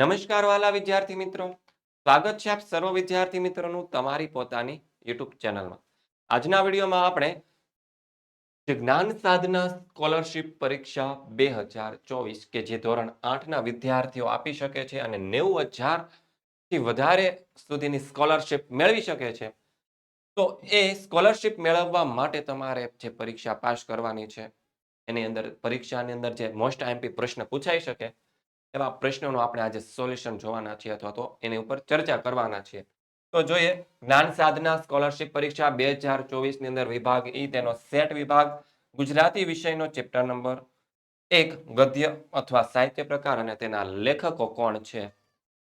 નમસ્કાર વાલા વિદ્યાર્થી મિત્રો. સ્વાગત છે આપ સર્વ વિદ્યાર્થી મિત્રોનું તમારી પોતાની યુટ્યુબ ચેનલમાં. આજના વિડીયોમાં આપણે જ્ઞાન સાધના સ્કોલરશિપ પરીક્ષા બે હજાર ચોવીસ કે જે ધોરણ આઠના વિદ્યાર્થીઓ આપી શકે છે અને નેવું હજારથી વધારે સુધીની સ્કોલરશિપ મેળવી શકે છે, તો એ સ્કોલરશિપ મેળવવા માટે તમારે જે પરીક્ષા પાસ કરવાની છે, એની અંદર પરીક્ષાની અંદર જે મોસ્ટ આઈએમપી પ્રશ્ન પૂછાઈ શકે એવા પ્રશ્નોનું આપણે આજે સોલ્યુશન જોવાના છીએ અથવા તો એની ઉપર ચર્ચા કરવાના છીએ. તો જોઈએ, જ્ઞાન સાધના સ્કોલરશિપ પરીક્ષા બે હજાર અંદર વિભાગ ઈ તેનો સેટ વિભાગ, ગુજરાતી વિષયનો ચેપ્ટર નંબર એક, ગદ્ય અથવા સાહિત્ય પ્રકાર અને તેના લેખકો કોણ છે?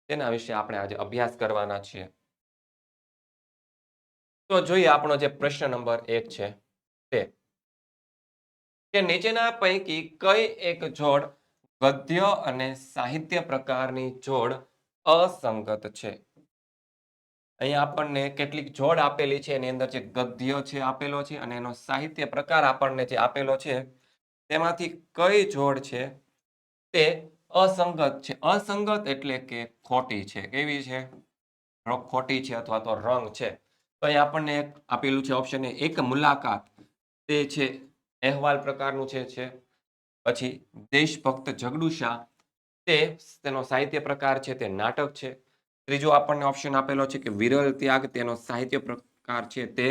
તેના વિશે આપણે આજે અભ્યાસ કરવાના છીએ. તો જોઈએ આપણો જે પ્રશ્ન નંબર એક છે તે. કે નીચેના પૈકી કઈ એક જોડ ગદ્ય અને સાહિત્ય પ્રકારની જોડ અસંગત છે. અહીંયા આપણને કેટલીક જોડ આપેલી છે, એની અંદર જે ગદ્ય છે આપેલો છે અને એનો સાહિત્ય પ્રકાર આપણને જે આપેલો છે, તેમાંથી કઈ જોડ છે તે અસંગત છે. અસંગત એટલે કે ખોટી છે. કેવી છે? ખોટી છે અથવા તો રંગ છે. તો અહીંયા આપણને આપેલું છે ઓપ્શન એક મુલાકાત. તે છે અહેવાલ પ્રકારનું છે પછી દેશભક્ત જગડુશા તે તેનો સાહિત્ય પ્રકાર છે, તે નાટક છે. ત્રીજો આપણને ઓપ્શન આપેલો છે કે વિરલ ત્યાગ, તેનો સાહિત્ય પ્રકાર છે, તે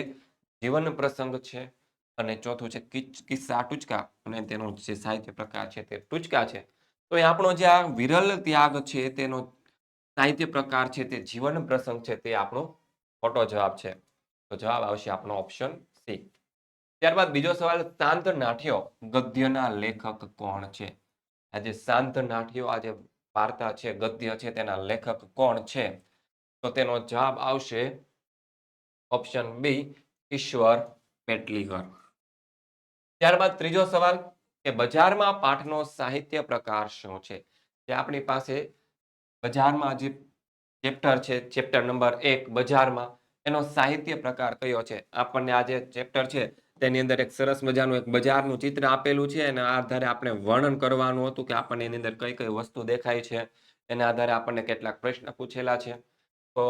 જીવન પ્રસંગ છે. અને ચોથું છે કિસ્સા ટૂચકા અને તેનો જે સાહિત્ય પ્રકાર છે, તે ટૂચકા છે. તો એ આપણો જે આ વિરલ ત્યાગ છે, તેનો સાહિત્ય પ્રકાર છે, તે જીવન પ્રસંગ છે, તે આપણો ખોટો જવાબ છે. તો જવાબ આવશે આપણો ઓપ્શન સી. ત્યારબાદ બીજો સવાલ શાંત નાઠ્યો, ગદ્યના લેખક કોણ છે? આ શાંત નાઠ્યો આ વાર્તા છે, ગદ્ય છે, તેના લેખક કોણ છે? તો તેનો જવાબ આવશે ઓપ્શન બી, ઈશ્વર પેટલીકર ત્યારબાદ ત્રીજો સવાલ, કે બજારમાં પાઠનો સાહિત્ય પ્રકાર શું છે? જે આપણી પાસે બજારમાં જે ચેપ્ટર છે, ચેપ્ટર નંબર એક, બજારમાં એનો સાહિત્ય પ્રકાર કયો છે? આપણને આ જે ચેપ્ટર છે તેની અંદર એક સરસ મજાનું એક બજારનું ચિત્ર આપેલું છે. અને આધારે આપણે વર્ણન કરવાનું હતું કે આપણને એની અંદર કઈ કઈ વસ્તુ દેખાય છે. એના આધારે આપણને કેટલાક પ્રશ્ન પૂછેલા છે. તો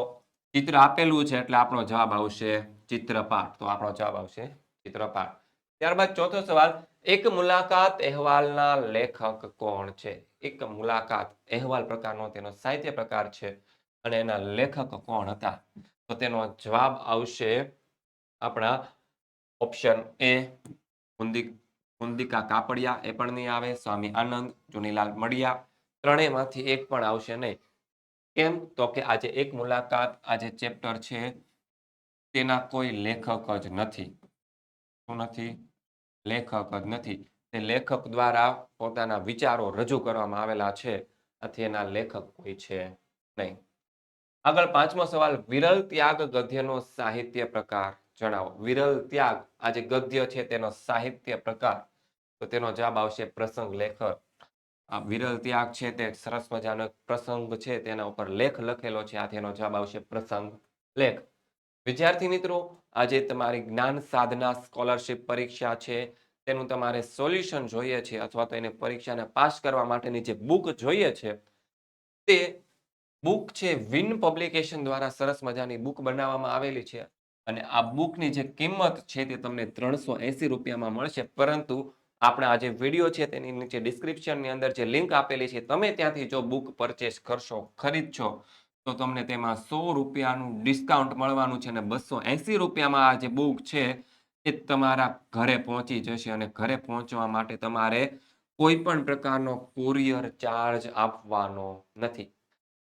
ચિત્ર આપેલું છે એટલે આપણો જવાબ આવશે ચિત્રપાઠ. તો આપણો જવાબ આવશે ચિત્રપાઠ. ત્યારબાદ ચોથો સવાલ, એક મુલાકાત અહેવાલના લેખક કોણ છે? એક મુલાકાત અહેવાલ પ્રકારનો તેનો સાહિત્ય પ્રકાર છે અને એના લેખક કોણ હતા? તો તેનો જવાબ આવશે આપણા ઓપ્શન એ કુંદી કાપડિયા, એ પણ નહીં આવે. સ્વામી આનંદ ચુનીલાલ મડિયા, ત્રણેયમાંથી એક પણ આવશે નહીં. કેમ? તો કે આજે એક મુલાકાત, આજે ચેપ્ટર છે, તેના કોઈ લેખક જ નથી. શું નથી? લેખક જ નથી. તે લેખક દ્વારા પોતાના વિચારો રજૂ કરવામાં આવેલા છે. આથી એના લેખક કોઈ છે નહીં. આગળ પાંચમો સવાલ, વિરલ ત્યાગ ગદ્યનો સાહિત્ય પ્રકાર. જણાવો. વિરલ ત્યાગ, આ જે ગદ્ય છે તેનો સાહિત્ય પ્રકાર, તો તેનો જવાબ આવશે પ્રસંગ લેખક. આ વિરલ ત્યાગ છે તે સરસ મજાનો પ્રસંગ છે, તેના ઉપર લેખ લખેલો છે આથી એનો જવાબ આવશે પ્રસંગ લેખ. વિદ્યાર્થી મિત્રો, આજે તમારી જ્ઞાન સાધના સ્કોલરશિપ પરીક્ષા છે, તેનું તમારે સોલ્યુશન જોઈએ છે, અથવા તો એને પરીક્ષાને પાસ કરવા માટેની જે બુક જોઈએ છે, તે બુક છે વિન પબ્લિકેશન દ્વારા સરસ મજાની બુક બનાવવામાં આવેલી છે. અને આ બુકની જે કિંમત છે તે તમને ત્રણસો એંસી રૂપિયામાં મળશે. પરંતુ આપણે આ જે વીડિયો છે તેની નીચે ડિસ્ક્રિપ્શનની અંદર જે લિંક આપેલી છે, તમે ત્યાંથી જો બુક પરચેસ કરશો, ખરીદશો, તો તમને તેમાં સો રૂપિયાનું ડિસ્કાઉન્ટ મળવાનું છે અને બસો એંસી રૂપિયામાં આ જે બુક છે એ તમારા ઘરે પહોંચી જશે અને ઘરે પહોંચવા માટે તમારે કોઈ પણ પ્રકારનો કુરિયર ચાર્જ આપવાનો નથી.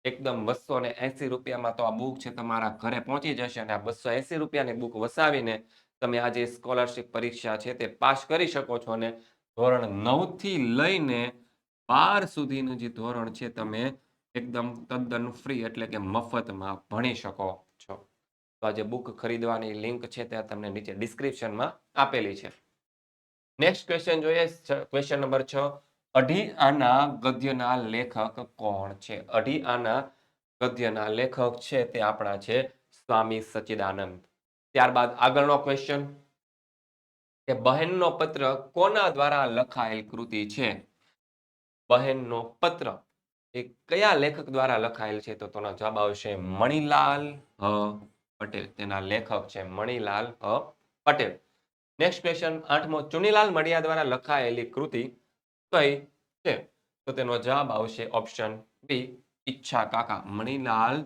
એકદમ બસો ને એસી રૂપિયામાં તો આ બુક છે તમારા ઘરે પહોંચી જશે અને આ બસો એસી રૂપિયાની બુક વસાવીને તમે આ સ્કોલરશિપ પરીક્ષા છે તે પાસ કરી શકો છો અને ધોરણ નવથી લઈને બાર સુધીનું જે ધોરણ છે તમે એકદમ તદ્દન ફ્રી એટલે કે મફતમાં ભણી શકો છો. તો આ જે બુક ખરીદવાની લિંક છે તે તમને નીચે ડિસ્ક્રિપ્શનમાં આપેલી છે. નેક્સ્ટ ક્વેશ્ચન જોઈએ ક્વેશ્ચન નંબર છ. અઢી આના ગદ્યના લેખક કોણ છે? અઢી આના ગદ્યના લેખક છે તે આપણા છે સ્વામી સચ્ચિદાનંદ. ત્યારબાદ આગળનો ક્વેશ્ચન કે બહેનનો પત્ર કોના દ્વારા લખાયેલ કૃતિ છે? બહેનનો પત્ર એ કયા લેખક દ્વારા લખાયેલ છે તો તેનો જવાબ આવશે મણિલાલ હ. પટેલ. તેના લેખક છે મણિલાલ હ. પટેલ. નેક્સ્ટ ક્વેશ્ચન આઠમો, ચુનીલાલ મડિયા દ્વારા લખાયેલી કૃતિ કઈ છે? તો તેનો જવાબ આવશે ઓપ્શન બી ઈચ્છા કાકા મણિલાલ.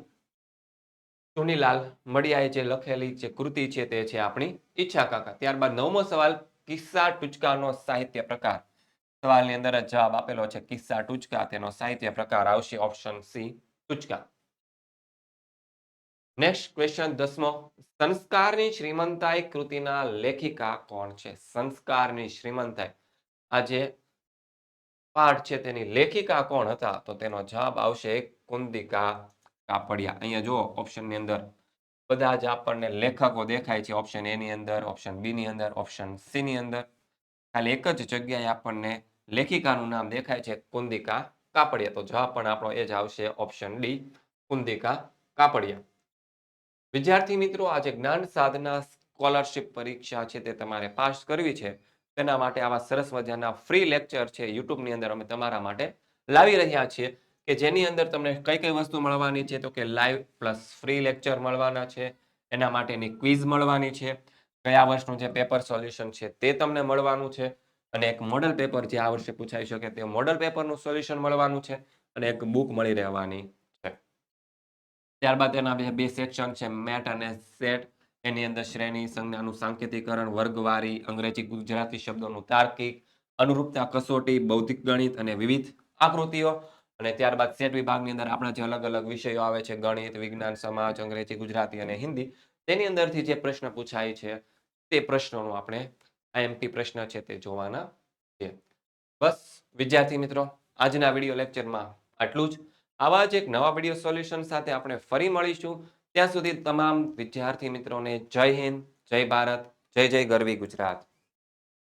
ચુનીલાલ મળિયાએ જે લખેલી જે કૃતિ છે તે છે આપણી ઈચ્છા કાકા. ત્યારબાદ નવમો સવાલ, કિસ્સા ટૂચકાનો સાહિત્ય પ્રકાર. સવાલની અંદર જ જવાબ આપેલો છે, કિસ્સા ટૂચકા, તેનો સાહિત્ય પ્રકાર આવશે ઓપ્શન સી ટૂચકા. નેક્સ્ટ ક્વેશ્ચન દસમો. સંસ્કારની શ્રીમંતાઈ કૃતિના લેખિકા કોણ છે? સંસ્કારની શ્રીમંતાઈ. આજે પાઠ છે, તેની લેખિકા કોણ હતા? તો તેનો જવાબ આવશે કુંદિકા કાપડિયા. અહીંયા જુઓ ઓપ્શનની અંદર બધા જ આપણને લેખકો દેખાય છે. ઓપ્શન એ ની અંદર ઓપ્શન બી ની અંદર ઓપ્શન સી ની અંદર. ખાલી એક જ જગ્યાએ આપણને લેખિકાનું નામ દેખાય છે, કુંદિકા કાપડિયા. તો જવાબ પણ આપણો એ જ આવશે ઓપ્શન ડી કુંદિકા કાપડિયા. વિદ્યાર્થી મિત્રો આજે જ્ઞાન સાધના સ્કોલરશિપ પરીક્ષા છે, તે તમારે પાસ કરવી છે. તેના માટે આવા સરસ મજાના ફ્રી લેક્ચર છે યુટ્યુબની અંદર અમે તમારા માટે લાવી રહ્યા છીએ કે જેની અંદર તમને કઈ કઈ વસ્તુ મળવાની છે તો કે લાઈવ પ્લસ ફ્રી લેક્ચર મળવાના છે, એના માટેની ક્વિઝ મળવાની છે, કયા વર્ષનું જે પેપર સોલ્યુશન છે તે તમને મળવાનું છે અને એક મોડલ પેપર જે આ વર્ષે પૂછાઈ શકે તે મોડલ પેપરનું સોલ્યુશન મળવાનું છે અને એક બુક મળી રહેવાની છે. ત્યારબાદ એના બે સેક્શન છે મેટ અને સેટ એની અંદર શ્રેણી, સંજ્ઞાનું સાંકેતિકરણ, વર્ગવારી, અંગ્રેજી, ગુજરાતી શબ્દોનું તાર્કિક, અનુરૂપતા, કસોટી, બૌદ્ધિક ગણિત અને વિવિધ આકૃતિઓ. અને ત્યારબાદ સેટ વિભાગની અંદર આપણા જે અલગ અલગ વિષયો આવે છે, ગણિત, વિજ્ઞાન, સમાજ, અંગ્રેજી, ગુજરાતી અને હિન્દી, તેની અંદરથી જે પ્રશ્ન પૂછાય છે, તે પ્રશ્નોનું આપણે આઈએમપી પ્રશ્ન છે તે જોવાના છે. બસ, વિદ્યાર્થી મિત્રો, આજના વીડિયો લેક્ચરમાં આટલું જ. આવા જ એક નવા વીડિયો સોલ્યુશન સાથે આપણે ફરી મળીશું. ત્યાં સુધી તમામ વિદ્યાર્થી મિત્રોને જય હિન્દ જય ભારત જય જય ગરવી ગુજરાત.